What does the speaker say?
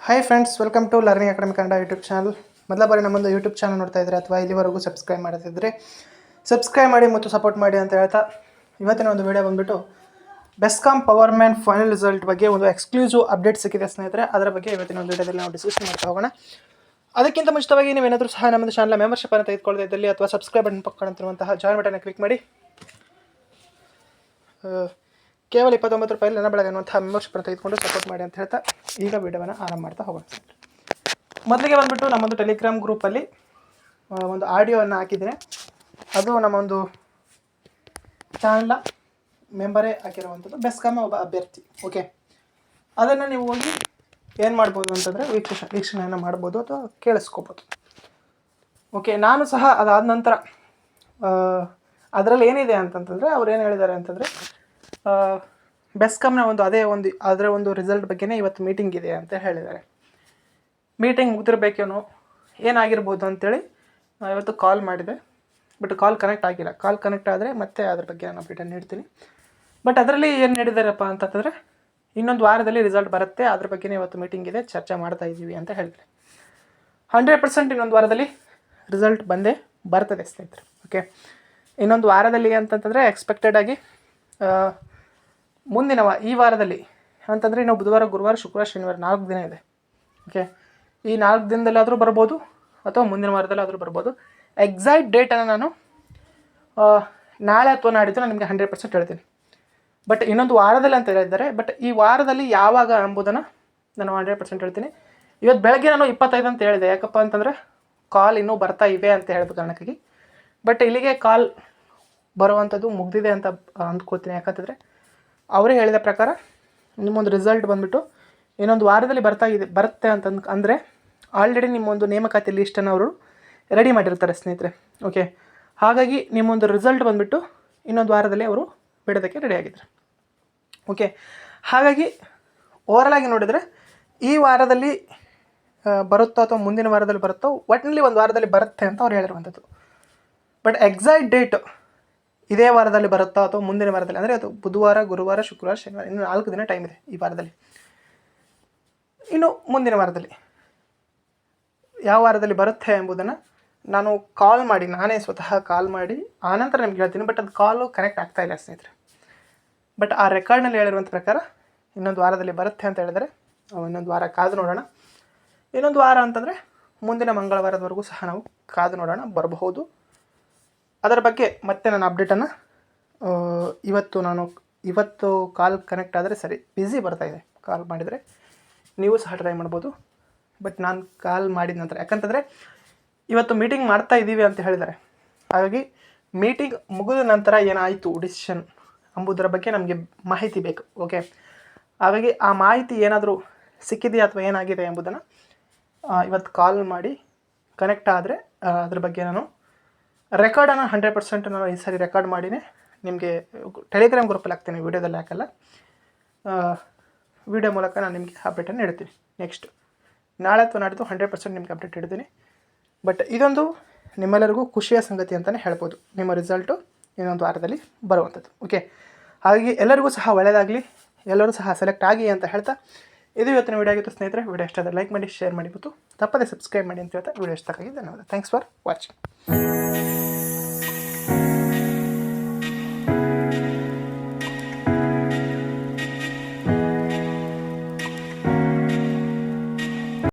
Hi friends welcome to learning academy Kannada YouTube channel ಮೊದಲ ಬಾರಿ ನಮ್ಮೊಂದು YouTube channel ನೋಡ್ತಾ ಇದ್ದರೆ ಅಥವಾ ಇಲ್ಲಿವರೆಗೂ ಸಬ್ಸ್ಕ್ರೈಬ್ ಮಾಡ್ತಿದ್ರೆ ಸಬ್ಸ್ಕ್ರೈಬ್ ಮಾಡಿ ಮತ್ತು ಸಪೋರ್ಟ್ ಮಾಡಿ ಅಂತ ಹೇಳ್ತಾ ಇವತ್ತಿನ ಒಂದು ವಿಡಿಯೋ ಬಂದುಬಿಟ್ಟು BESCOM power man final result ಬಗ್ಗೆ ಒಂದು ಎಕ್ಸ್ಕ್ಲೂಸಿವ್ ಅಪ್ಡೇಟ್ ಸಿಕ್ಕಿದೆ ಸ್ನೇಹಿತರೆ. ಅದರ ಬಗ್ಗೆ ಇವತ್ತಿನ ಒಂದು ವಿಡಿಯೋದಲ್ಲಿ ನಾವು ಡಿಸ್ಕಸ್ ಮಾಡ್ತಾ ಹೋಗೋಣ. ಅದಕ್ಕಿಂತ ಮುಂಚಿತವಾಗಿ ನೀವೇನಾದರೂ ಸಹ ನಮ್ಮ ಚಾನಲ್ ಮೆಂಬರ್ಶಿಪ್ ಅನ್ನು ತೆಗೆದುಕೊಳ್ಳದೇ ಇದ್ದಲ್ಲಿ ಅಥವಾ ಸಬ್ಸ್ಕ್ರೈಬ್ ಬಟನ್ ಪಕ್ಕಂತಿರುವಂತಹ ಜಾಯಿನ್ ಬಟನ್ ಕ್ಲಿಕ್ ಮಾಡಿ. ಕೇವಲ ಇಪ್ಪತ್ತೊಂಬತ್ತು ರೂಪಾಯಿ ನನ್ನ ಬೆಳಗ್ಗೆ ಅನ್ನುವಂಥ ಮೆಂಬರ್ಶಿಪ್ ತೆಗೆದುಕೊಂಡು ಸಪೋರ್ಟ್ ಮಾಡಿ ಅಂತ ಹೇಳ್ತಾ ಈಗ ವಿಡಿಯೋವನ್ನು ಆರಂಭ ಮಾಡ್ತಾ ಹೋಗೋಣ. ಮೊದಲಿಗೆ ಬಂದುಬಿಟ್ಟು ನಮ್ಮೊಂದು ಟೆಲಿಗ್ರಾಮ್ ಗ್ರೂಪಲ್ಲಿ ಒಂದು ಆಡಿಯೋವನ್ನು ಹಾಕಿದ್ದೇನೆ. ಅದು ನಮ್ಮ ಒಂದು ಚಾನಲ್ನ ಮೆಂಬರೇ ಹಾಕಿರುವಂಥದ್ದು. ಬೆಸ್ಕಾಮ ಒಬ್ಬ ಅಭ್ಯರ್ಥಿ ಓಕೆ ಅದನ್ನು ನೀವು ಹೋಗಿ ಏನು ಮಾಡ್ಬೋದು ಅಂತಂದರೆ ವೀಕ್ಷಣ ವೀಕ್ಷಣೆಯನ್ನು ಮಾಡ್ಬೋದು ಅಥವಾ ಕೇಳಿಸ್ಕೋಬೋದು. ಓಕೆ ನಾನು ಸಹ ಅದಾದ ನಂತರ ಅದರಲ್ಲಿ ಏನಿದೆ ಅಂತಂತಂದರೆ ಅವ್ರು ಏನು ಹೇಳಿದ್ದಾರೆ ಅಂತಂದರೆ ಬೆಸ್ಕಾಮ್ನ ಒಂದು ಅದೇ ಒಂದು, ಅದರ ಒಂದು ರಿಸಲ್ಟ್ ಬಗ್ಗೆನೇ ಇವತ್ತು ಮೀಟಿಂಗ್ ಇದೆ ಅಂತ ಹೇಳಿದ್ದಾರೆ. ಮೀಟಿಂಗ್ ಮುಗಿದಿರಬೇಕೇನೋ, ಏನಾಗಿರ್ಬೋದು ಅಂತೇಳಿ ಇವತ್ತು ಕಾಲ್ ಮಾಡಿದೆ. ಬಟ್ ಕಾಲ್ ಕನೆಕ್ಟ್ ಆಗಿಲ್ಲ. ಕಾಲ್ ಕನೆಕ್ಟ್ ಆದರೆ ಮತ್ತೆ ಅದ್ರ ಬಗ್ಗೆ ನಾನು ಅಪ್ಡೇಟನ್ನು ನೀಡ್ತೀನಿ ಬಟ್ ಅದರಲ್ಲಿ ಏನು ನೀಡಿದಾರಪ್ಪ ಅಂತಂದರೆ, ಇನ್ನೊಂದು ವಾರದಲ್ಲಿ ರಿಸಲ್ಟ್ ಬರುತ್ತೆ. ಅದ್ರ ಬಗ್ಗೆನೇ ಇವತ್ತು ಮೀಟಿಂಗ್ ಇದೆ. ಚರ್ಚೆ ಮಾಡ್ತಾ ಇದ್ದೀವಿ ಅಂತ ಹೇಳಿದ್ರೆ ಹಂಡ್ರೆಡ್ ಪರ್ಸೆಂಟ್ ಇನ್ನೊಂದು ವಾರದಲ್ಲಿ ರಿಸಲ್ಟ್ ಬಂದೇ ಬರ್ತದೆ ಸ್ನೇಹಿತರೆ. ಓಕೆ ಇನ್ನೊಂದು ವಾರದಲ್ಲಿ ಅಂತಂತಂದರೆ ಎಕ್ಸ್ಪೆಕ್ಟೆಡ್ ಆಗಿ ಮುಂದಿನ ವಾ ಈ ವಾರದಲ್ಲಿ ಅಂತಂದರೆ ಇನ್ನು ಬುಧವಾರ, ಗುರುವಾರ, ಶುಕ್ರವಾರ, ಶನಿವಾರ ನಾಲ್ಕು ದಿನ ಇದೆ. ಓಕೆ ಈ ನಾಲ್ಕು ದಿನದಲ್ಲಾದರೂ ಬರ್ಬೋದು, ಅಥವಾ ಮುಂದಿನ ವಾರದಲ್ಲಾದರೂ ಬರ್ಬೋದು. ಎಕ್ಸಾಕ್ಟ್ ಡೇಟನ್ನು ನಾನು ನಾಳೆ ಅಥವಾ ನಾಡಿದ್ದು ನಾನು ನಿಮಗೆ ಹಂಡ್ರೆಡ್ ಪರ್ಸೆಂಟ್ ಹೇಳ್ತೀನಿ. ಬಟ್ ಇನ್ನೊಂದು ವಾರದಲ್ಲಿ ಅಂತ ಹೇಳಿದ್ದಾರೆ ಬಟ್ ಈ ವಾರದಲ್ಲಿ ಯಾವಾಗ ಎಂಬುದನ್ನು ನಾನು ಹಂಡ್ರೆಡ್ ಪರ್ಸೆಂಟ್ ಹೇಳ್ತೀನಿ. ಇವತ್ತು ಬೆಳಗ್ಗೆ ನಾನು ಇಪ್ಪತ್ತೈದು ಅಂತ ಹೇಳಿದೆ, ಯಾಕಪ್ಪ ಅಂತಂದರೆ ಕಾಲ್ ಇನ್ನೂ ಬರ್ತಾ ಇವೆ ಅಂತ ಹೇಳಿದ ಕಾರಣಕ್ಕಾಗಿ. ಬಟ್ ಇಲ್ಲಿಗೆ ಕಾಲ್ ಬರುವಂಥದ್ದು ಮುಗ್ದಿದೆ ಅಂತ ಅಂದ್ಕೋತೀನಿ ಯಾಕಂತಂದರೆ ಅವರೇ ಹೇಳಿದ ಪ್ರಕಾರ ನಿಮ್ಮೊಂದು ರಿಸಲ್ಟ್ ಬಂದುಬಿಟ್ಟು ಇನ್ನೊಂದು ವಾರದಲ್ಲಿ ಬರ್ತಾ ಇದೆ, ಬರುತ್ತೆ ಅಂತಂದು ಅಂದರೆ ಆಲ್ರೆಡಿ ನಿಮ್ಮೊಂದು ನೇಮಕಾತಿ ಲೀಸ್ಟನ್ನು ಅವರು ರೆಡಿ ಮಾಡಿರ್ತಾರೆ ಸ್ನೇಹಿತರೆ ಓಕೆ ಹಾಗಾಗಿ ನಿಮ್ಮೊಂದು ರಿಸಲ್ಟ್ ಬಂದುಬಿಟ್ಟು ಇನ್ನೊಂದು ವಾರದಲ್ಲಿ ಅವರು ಬಿಡೋದಕ್ಕೆ ರೆಡಿ ಆಗಿದ್ದಾರೆ ಓಕೆ ಹಾಗಾಗಿ ಓವರಾಲ್ ಆಗಿ ನೋಡಿದರೆ ಈ ವಾರದಲ್ಲಿ ಬರುತ್ತೋ ಅಥವಾ ಮುಂದಿನ ವಾರದಲ್ಲಿ ಬರುತ್ತೋ ಒಟ್ಟಿನಲ್ಲಿ ಒಂದು ವಾರದಲ್ಲಿ ಬರುತ್ತೆ ಅಂತ ಅವ್ರು ಹೇಳಿರುವಂಥದ್ದು. ಬಟ್ ಎಕ್ಸಾಕ್ಟ್ ಡೇಟ್ ಇದೇ ವಾರದಲ್ಲಿ ಬರುತ್ತಾ ಅಥವಾ ಮುಂದಿನ ವಾರದಲ್ಲಿ? ಅಂದರೆ ಅದು ಬುಧವಾರ, ಗುರುವಾರ, ಶುಕ್ರವಾರ, ಶನಿವಾರ. ಇನ್ನು ನಾಲ್ಕು ದಿನ ಟೈಮ್ ಇದೆ ಈ ವಾರದಲ್ಲಿ. ಇನ್ನು ಮುಂದಿನ ವಾರದಲ್ಲಿ. ಯಾವ ವಾರದಲ್ಲಿ ಬರುತ್ತೆ ಎಂಬುದನ್ನು ನಾನು ಕಾಲ್ ಮಾಡಿ, ನಾನೇ ಸ್ವತಃ ಕಾಲ್ ಮಾಡಿ ಆನಂತರ ನಿಮ್ಗೆ ಹೇಳ್ತೀನಿ. ಬಟ್ ಅದು ಕಾಲು ಕನೆಕ್ಟ್ ಆಗ್ತಾ ಇಲ್ಲ ಸ್ನೇಹಿತರೆ. ಬಟ್ ಆ ರೆಕಾರ್ಡ್ನಲ್ಲಿ ಹೇಳಿರುವಂಥ ಪ್ರಕಾರ ಇನ್ನೊಂದು ವಾರದಲ್ಲಿ ಬರುತ್ತೆ ಅಂತ ಹೇಳಿದರೆ ಇನ್ನೊಂದು ವಾರ ಕಾದು ನೋಡೋಣ. ಇನ್ನೊಂದು ವಾರ ಅಂತಂದರೆ ಮುಂದಿನ ಮಂಗಳವಾರದವರೆಗೂ ಸಹ ನಾವು ಕಾದು ನೋಡೋಣ, ಬರಬಹುದು. ಅದರ ಬಗ್ಗೆ ಮತ್ತೆ ನಾನು ಅಪ್ಡೇಟನ್ನು ಇವತ್ತು ನಾನು, ಇವತ್ತು ಕಾಲ್ ಕನೆಕ್ಟ್ ಆದರೆ ಸರಿ ಬ್ಯುಸಿ ಬರ್ತಾ ಇದೆ ಕಾಲ್ ಮಾಡಿದರೆ. ನೀವು ಸಹ ಟ್ರೈ ಮಾಡ್ಬೋದು. ಬಟ್ ನಾನು ಕಾಲ್ ಮಾಡಿದ ನಂತರ, ಯಾಕಂತಂದರೆ ಇವತ್ತು ಮೀಟಿಂಗ್ ಮಾಡ್ತಾ ಇದ್ದೀವಿ ಅಂತ ಹೇಳಿದ್ದಾರೆ. ಹಾಗಾಗಿ ಮೀಟಿಂಗ್ ಮುಗಿದ ನಂತರ ಏನಾಯಿತು ಡಿಸಿಷನ್ ಎಂಬುದರ ಬಗ್ಗೆ ನಮಗೆ ಮಾಹಿತಿ ಬೇಕು ಓಕೆ ಹಾಗಾಗಿ ಆ ಮಾಹಿತಿ ಏನಾದರೂ ಸಿಕ್ಕಿದೆಯಾ ಅಥವಾ ಏನಾಗಿದೆ ಎಂಬುದನ್ನು ಇವತ್ತು ಕಾಲ್ ಮಾಡಿ ಕನೆಕ್ಟ್ ಆದರೆ ಅದ್ರ ಬಗ್ಗೆ ನಾನು ರೆಕಾರ್ಡನ್ನು ಹಂಡ್ರೆಡ್ ಪರ್ಸೆಂಟ್ ನಾನು ಈ ಸಾರಿ ರೆಕಾರ್ಡ್ ಮಾಡಿನೇ. ನಿಮಗೆ ಟೆಲಿಗ್ರಾಮ್ ಗ್ರೂಪಲ್ಲಿ ಹಾಕ್ತೀನಿ, ವೀಡಿಯೋದಲ್ಲಿ ಹಾಕಲ್ಲ. ವಿಡಿಯೋ ಮೂಲಕ ನಾನು ನಿಮಗೆ ಅಪ್ಡೇಟನ್ನು ಇಡ್ತೀನಿ. ನೆಕ್ಸ್ಟ್ ನಾಳೆ ಅಥವಾ ನಾಡಿದ್ದು ಹಂಡ್ರೆಡ್ ಪರ್ಸೆಂಟ್ ನಿಮಗೆ ಅಪ್ಡೇಟ್ ಇಡ್ತೀನಿ. ಬಟ್ ಇದೊಂದು ನಿಮ್ಮೆಲ್ಲರಿಗೂ ಖುಷಿಯ ಸಂಗತಿ ಅಂತಲೇ ಹೇಳ್ಬೋದು. ನಿಮ್ಮ ರಿಸಲ್ಟು ಇನ್ನೊಂದು ವಾರದಲ್ಲಿ ಬರುವಂಥದ್ದು. ಓಕೆ ಹಾಗಾಗಿ ಎಲ್ಲರಿಗೂ ಸಹ ಒಳ್ಳೆಯದಾಗಲಿ. ಎಲ್ಲರೂ ಸಹ ಸೆಲೆಕ್ಟ್ ಆಗಿ ಅಂತ ಹೇಳ್ತಾ ಇದು ಇವತ್ತಿನ ವಿಡಿಯೋ ಆಗಿತ್ತು ಸ್ನೇಹಿತರೆ. ವಿಡಿಯೋ ಇಷ್ಟ ಆದರೆ ಲೈಕ್ ಮಾಡಿ ಶೇರ್ ಮಾಡಿ ಮತ್ತು ತಪ್ಪದೇ ಸಬ್ಸ್ಕ್ರೈಬ್ ಮಾಡಿ ಅಂತ ಹೇಳ್ತಾ ವಿಡಿಯೋ ಇಷ್ಟಕ್ಕಾಗಿ ಧನ್ಯವಾದ. Thanks for watching